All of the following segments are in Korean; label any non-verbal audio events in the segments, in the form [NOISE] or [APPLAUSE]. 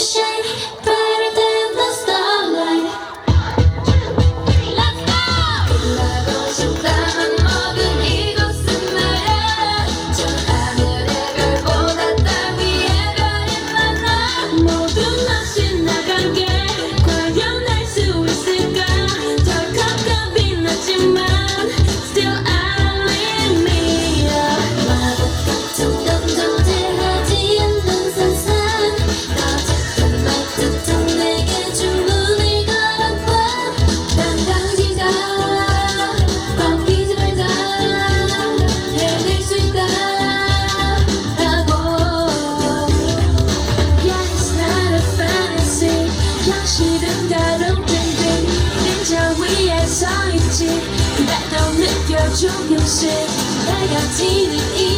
shine. 현실은 다른 빙빙 인자 위에 서있지. 그래도 느껴 조금씩 내가 지닌 이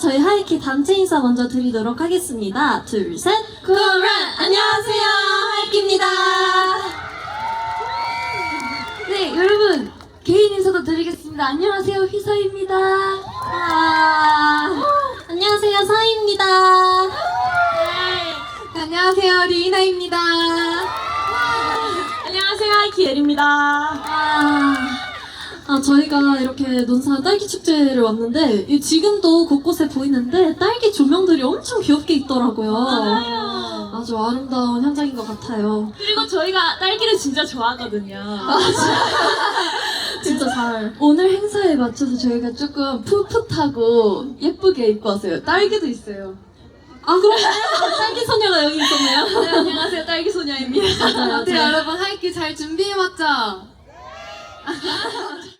저희 하이키 단체 인사 먼저 드리도록 하겠습니다. 둘, 셋. 코란 안녕하세요 하이키입니다 네, 여러분. 개인 인사도 드리겠습니다. 안녕하세요. 휘서입니다. 아, 안녕하세요. 사이입니다. 안녕하세요. 리이나입니다. 안녕하세요, 하이키엘입니다. 아, 아, 저희가 이렇게 논산 딸기 축제를 왔는데 이 지금도 곳곳에 보이는데 딸기 조명들이 엄청 귀엽게 있더라고요. 맞아요. 아주 아름다운 현장인 것 같아요. 그리고 저희가 딸기를 진짜 좋아하거든요. 진짜 잘. 오늘 행사에 맞춰서 저희가 조금 풋풋하고 예쁘게 입고 왔어요. 딸기도 있어요. 아, 그러네. 딸기 소녀가 여기 있었네요. 네, 안녕하세요. 딸기 소녀입니다. 맞아요. 네, 여러분 하이키 잘 준비해왔죠? [LAUGHS]